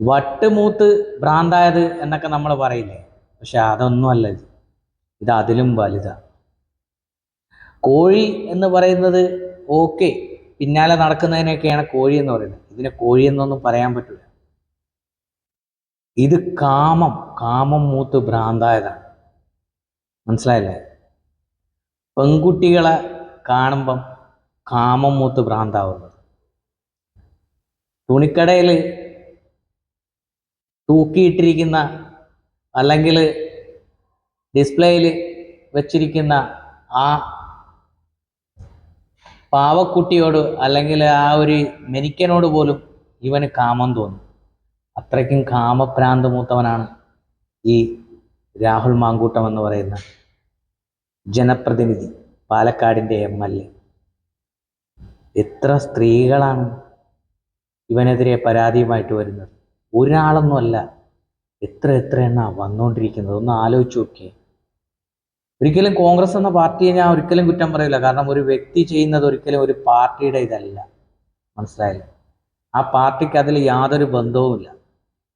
വട്ടുമൂത്ത് ഭ്രാന്തായത് എന്നൊക്കെ നമ്മൾ പറയില്ലേ? പക്ഷെ അതൊന്നുമല്ല ഇത്. ഇത് അതിലും വലുതാ. കോഴി എന്ന് പറയുന്നത് ഓക്കെ പിന്നാലെ നടക്കുന്നതിനൊക്കെയാണ് കോഴി എന്ന് പറയുന്നത്. ഇതിനെ കോഴി എന്നൊന്നും പറയാൻ പറ്റില്ല. ഇത് കാമം കാമം മൂത്ത് ഭ്രാന്തായതാണ്. മനസ്സിലായില്ലേ? പെൺകുട്ടികളെ കാണുമ്പം കാമം മൂത്ത് ഭ്രാന്താവുന്നത്. തുണിക്കടയിൽ തൂക്കിയിട്ടിരിക്കുന്ന അല്ലെങ്കിൽ ഡിസ്പ്ലേയിൽ വച്ചിരിക്കുന്ന ആ പാവക്കുട്ടിയോട് അല്ലെങ്കിൽ ആ ഒരു മെനിക്കനോട് പോലും ഇവന് കാമം തോന്നും. അത്രയ്ക്കും കാമഭ്രാന്ത് മൂത്തവനാണ് ഈ രാഹുൽ മാങ്കൂട്ടം എന്ന് പറയുന്ന ജനപ്രതിനിധി പാലക്കാടിന്റെ എം എൽ എ. എത്ര സ്ത്രീകളാണ് ഇവനെതിരെ പരാതിയുമായിട്ട് വരുന്നത്. ഒരാളൊന്നുമല്ല. എത്ര എത്ര എണ്ണ വന്നുകൊണ്ടിരിക്കുന്നത് ഒന്ന് ആലോചിച്ച് നോക്കിയേ. ഒരിക്കലും കോൺഗ്രസ് എന്ന പാർട്ടിയെ ഞാൻ ഒരിക്കലും കുറ്റം പറയില്ല കാരണം ഒരു വ്യക്തി ചെയ്യുന്നത് ഒരിക്കലും ഒരു പാർട്ടിയുടെ ഇതല്ല. മനസ്സിലായില്ല? ആ പാർട്ടിക്ക് അതിൽ യാതൊരു ബന്ധവുമില്ല.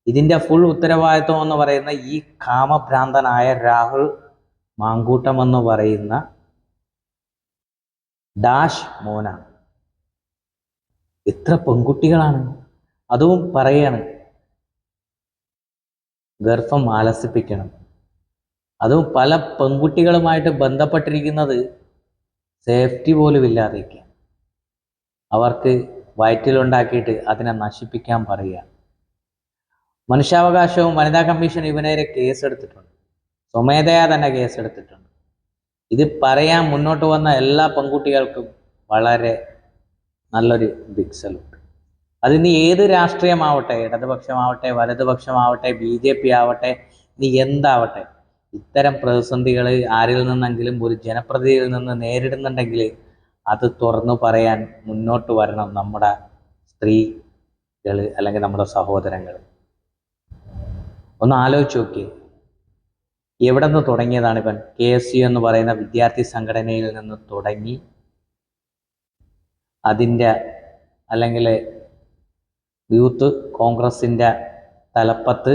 ഇതിന്റെ ഫുൾ ഉത്തരവാദിത്വം എന്ന് പറയുന്ന ഈ കാമഭ്രാന്തനായ രാഹുൽ മാങ്കൂട്ടം എന്ന് പറയുന്ന ഡാഷ് മോനാണ്. എത്ര പെൺകുട്ടികളാണ്. അതും പറയാണ് ഗർഭം ആലസിപ്പിക്കണം. അതും പല പെൺകുട്ടികളുമായിട്ട് ബന്ധപ്പെട്ടിരിക്കുന്നത് സേഫ്റ്റി പോലും ഇല്ലാതെയൊക്കെ അവർക്ക് വയറ്റിലുണ്ടാക്കിയിട്ട് അതിനെ നശിപ്പിക്കാൻ പറയുക. മനുഷ്യാവകാശവും വനിതാ കമ്മീഷൻ ഇവനെതിരെ കേസെടുത്തിട്ടുണ്ട്. സ്വമേധയാ തന്നെ കേസെടുത്തിട്ടുണ്ട്. ഇത് പറയാൻ മുന്നോട്ട് വന്ന എല്ലാ പെൺകുട്ടികൾക്കും വളരെ നല്ലൊരു സല്യൂട്ട് അതിന് ഏത് രാഷ്ട്രീയമാവട്ടെ ഇടതുപക്ഷമാവട്ടെ വലതുപക്ഷമാവട്ടെ ബി ജെ പി ആവട്ടെ നീ എന്താവട്ടെ? ഇത്തരം പ്രതിസന്ധികൾ ആരിൽ നിന്നെങ്കിലും ഒരു ജനപ്രതിയിൽ നിന്ന് നേരിടുന്നുണ്ടെങ്കിൽ അത് തുറന്നു പറയാൻ മുന്നോട്ട് വരണം നമ്മുടെ സ്ത്രീകൾ അല്ലെങ്കിൽ നമ്മുടെ സഹോദരങ്ങൾ ഒന്ന് ആലോചിച്ച് നോക്കി എവിടെ നിന്ന് തുടങ്ങിയതാണ് ഇവൻ കെ എസ് യു എന്ന് പറയുന്ന വിദ്യാർത്ഥി സംഘടനയിൽ നിന്ന് തുടങ്ങി. അതിന്റെ അല്ലെങ്കിൽ യൂത്ത് കോൺഗ്രസിന്റെ തലപ്പത്ത്.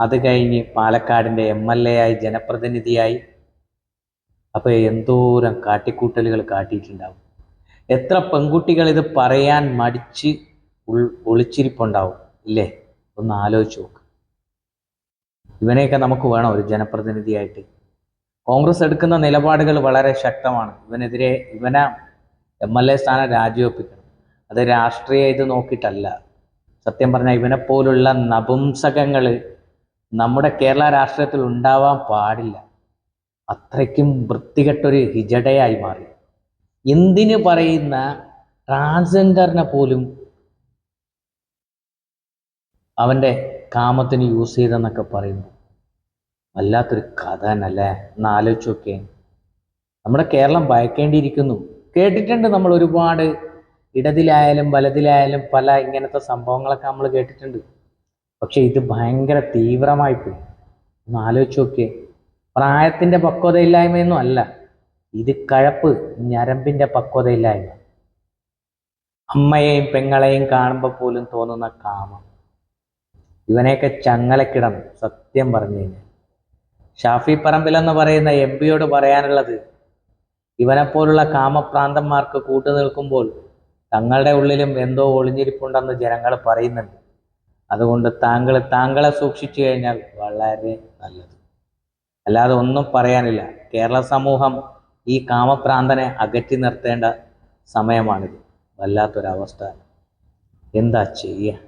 അത് കഴിഞ്ഞ് പാലക്കാടിന്റെ എം എൽ എ ആയി ജനപ്രതിനിധിയായി. അപ്പോൾ എന്തോരം കാട്ടിക്കൂട്ടലുകൾ കാട്ടിയിട്ടുണ്ടാവും. എത്ര പെൺകുട്ടികൾ ഇത് പറയാൻ മടിച്ച് ഉൾ ഒളിച്ചിരിപ്പുണ്ടാവും ഇല്ലേ? ഒന്ന് ആലോചിച്ച് നോക്ക്. ഇവനെയൊക്കെ നമുക്ക് വേണം ഒരു ജനപ്രതിനിധിയായിട്ട്. കോൺഗ്രസ് എടുക്കുന്ന നിലപാടുകൾ വളരെ ശക്തമാണ്. ഇവനെതിരെ ഇവനെ എം എൽ എ സ്ഥാനം രാജിവെപ്പിക്കണം. അത് രാഷ്ട്രീയ ഇത് നോക്കിയിട്ടല്ല. സത്യം പറഞ്ഞാൽ ഇവനെ പോലുള്ള നപുംസകങ്ങൾ നമ്മുടെ കേരള രാഷ്ട്രീയത്തിൽ ഉണ്ടാവാൻ പാടില്ല. അത്രയ്ക്കും വൃത്തികെട്ടൊരു ഹിജടയായി മാറി. എന്തിനു പറയുന്ന ട്രാൻസ്ജെൻഡറിനെ പോലും അവന്റെ കാമത്തിന് യൂസ് ചെയ്തെന്നൊക്കെ പറയുന്നു. വല്ലാത്തൊരു കഥ തന്നല്ലേ ഒന്ന് ആലോചിച്ച് നമ്മുടെ കേരളം ഭയക്കേണ്ടിയിരിക്കുന്നു. കേട്ടിട്ടുണ്ട് നമ്മൾ ഒരുപാട് ഇടതിലായാലും വലതിലായാലും പല ഇങ്ങനത്തെ സംഭവങ്ങളൊക്കെ നമ്മൾ കേട്ടിട്ടുണ്ട്. പക്ഷെ ഇത് ഭയങ്കര തീവ്രമായി പോയി. ഒന്ന് ആലോചിച്ച് നോക്കിയേ. പ്രായത്തിന്റെ പക്വതയില്ലായ്മയൊന്നും അല്ല. ഇത് കഴപ്പ് ഞരമ്പിന്റെ പക്വതയില്ലായ്മ. അമ്മയെയും പെങ്ങളെയും കാണുമ്പോൾ പോലും തോന്നുന്ന കാമം. ഇവനെയൊക്കെ ചങ്ങലക്കിടണം സത്യം പറഞ്ഞു കഴിഞ്ഞാൽ. ഷാഫി പറമ്പിലെന്ന് പറയുന്ന എം പിയോട് പറയാനുള്ളത് ഇവനെപ്പോലുള്ള കാമപ്രാന്തന്മാർക്ക് കൂട്ടു നിൽക്കുമ്പോൾ തങ്ങളുടെ ഉള്ളിലും എന്തോ ഒളിഞ്ഞിരിപ്പുണ്ടെന്ന് ജനങ്ങൾ പറയുന്നുണ്ട്. അതുകൊണ്ട് താങ്കൾ താങ്കളെ സൂക്ഷിച്ചു കഴിഞ്ഞാൽ വളരെ നല്ലത്. അല്ലാതെ ഒന്നും പറയാനില്ല. കേരള സമൂഹം ഈ കാമപ്രാന്തനെ അകറ്റി നിർത്തേണ്ട സമയമാണിത്. വല്ലാത്തൊരവസ്ഥ. എന്താ ചെയ്യുക